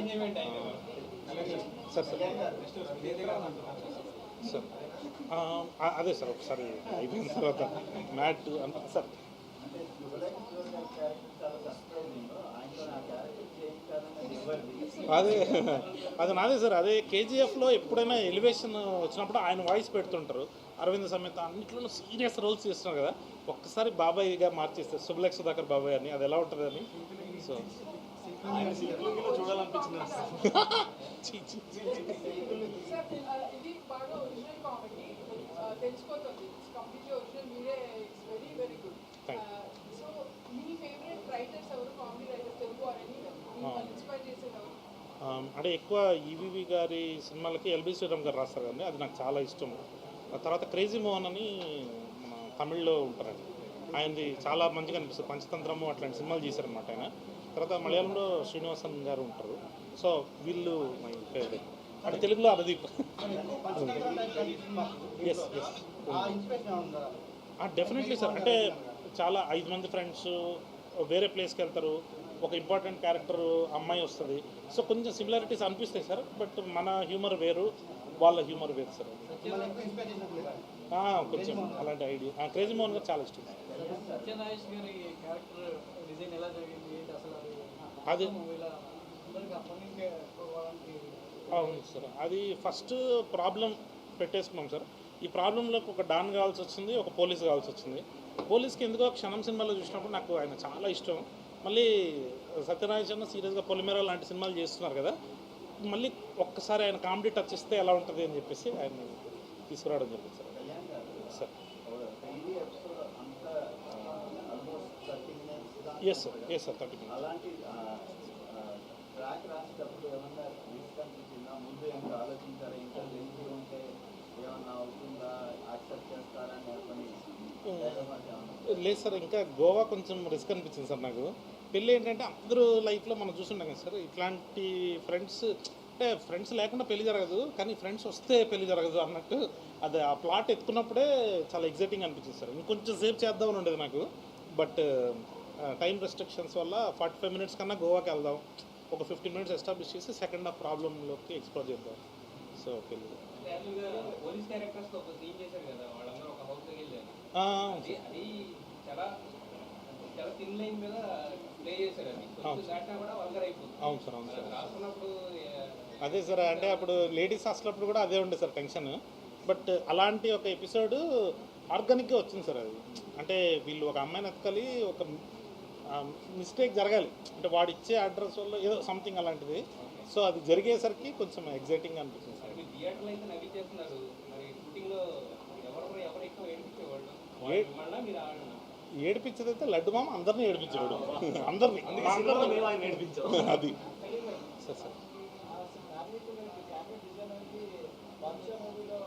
Enjoyment sir sir sir అదే sir ఒకసారి అయిపోయిన తర్వాత మ్యాట్ అంత సార్ అదే అది నాదే సార్ అదే కేజీఎఫ్లో ఎప్పుడైనా ఎలివేషన్ వచ్చినప్పుడు ఆయన వాయిస్ పెడుతుంటారు. అరవింద్ సమేత అన్నింటిలో సీరియస్ రోల్స్ చేస్తున్నారు కదా. ఒక్కసారి బాబాయ్గా మార్చేస్తారు శుభలేఖ సుధాకర్ బాబాయ్ అని అది ఎలా ఉంటుంది అని? సో చూడాలనిపించింది సార్ అంటే ఎక్కువ ఈవీవి గారి సినిమాలకి ఎల్బి శ్రీరామ్ గారు రాస్తారు కదండి అది నాకు చాలా ఇష్టం. ఆ తర్వాత క్రేజీ మోహన్ అని మన తమిళ్ళో ఉంటారండి. ఆయనది చాలా మంచిగా అనిపిస్తుంది. పంచతంత్రము అట్లాంటి సినిమాలు చేశారనమాట ఆయన. తర్వాత మలయాళంలో శ్రీనివాసన్ గారు ఉంటారు. సో వీళ్ళు మై ఫేవరెట్ అంటే తెలుగులో Abhideep yes yes definitely sir అంటే చాలా ఐదు మంది ఫ్రెండ్స్ వేరే ప్లేస్కి వెళ్తారు. ఒక ఇంపార్టెంట్ క్యారెక్టర్ అమ్మాయి వస్తుంది. సో కొంచెం సిమిలారిటీస్ అనిపిస్తాయి సార్ బట్ మన హ్యూమర్ వేరు వాళ్ళ హ్యూమర్ వేరు సార్ కొంచెం అలాంటి ఐడియా క్రేజీ మోహన్ గారు చాలా ఇష్టం. అది? అవును సార్. అది ఫస్ట్ ప్రాబ్లం పెట్టేసుకున్నాం సార్. ఈ ప్రాబ్లంలోకి ఒక డాన్ కావాల్సి వచ్చింది ఒక పోలీస్ కావాల్సి వచ్చింది. పోలీస్కి ఎందుకో క్షణం సినిమాలో చూసినప్పుడు నాకు ఆయన చాలా ఇష్టం. మళ్ళీ సత్యనారాయణ సీరియస్గా పొలిమేర లాంటి సినిమాలు చేస్తున్నారు కదా. మళ్ళీ ఒక్కసారి ఆయన కామెడీ టచ్ ఇస్తే ఎలా ఉంటుంది అని చెప్పేసి ఆయన తీసుకురావడం జరిగింది sir. Sir yes sir yes sir thirty లేదు సార్ ఇంకా గోవా కొంచెం రిస్క్ అనిపించింది సార్ నాకు. పెళ్ళి ఏంటంటే అందరూ లైఫ్లో మనం చూస్తుంటాం కదా సార్ ఇట్లాంటి ఫ్రెండ్స్ అంటే ఫ్రెండ్స్ లేకుండా పెళ్ళి జరగదు కానీ ఫ్రెండ్స్ వస్తే పెళ్ళి జరగదు అన్నట్టు అది ఆ ప్లాట్ ఎత్తుకున్నప్పుడే చాలా ఎగ్జైటింగ్ అనిపించింది సార్. ఇంకొంచెం సేపు చేద్దామని ఉండేది నాకు బట్ టైం రెస్ట్రిక్షన్స్ వల్ల ఫార్టీ ఫైవ్ మినిట్స్ కన్నా గోవాకి వెళ్దాం ఒక ఫిఫ్టీన్ మినిట్స్ ఎస్టాబ్లిష్ చేసి సెకండ్ హాఫ్ ప్రాబ్లంలోకి ఎక్స్ప్లోర్ చేద్దాం. సో పెళ్ళి అవును సార్ అవును సార్. అది సార్ అంటే అప్పుడు లేడీస్ హాస్టల్ కూడా అదే ఉండే సార్ టెన్షన్ బట్ అలాంటి ఒక ఎపిసోడ్ ఆర్గానిక్గా వచ్చింది సార్ అది. అంటే వీళ్ళు ఒక అమ్మాయిని ఎత్తుకలి ఒక మిస్టేక్ జరగాలి. అంటే వాడు ఇచ్చే అడ్రస్ వల్ల ఏదో సంథింగ్ అలాంటిది. సో అది జరిగేసరికి కొంచెం ఎగ్జైటింగ్ అనిపించింది సార్. ఏడిపించేదైతే లడ్డు మామ అందరినీ ఏడిపించేవాడు. అందరినీ. అది. Sir sir. మూవీలో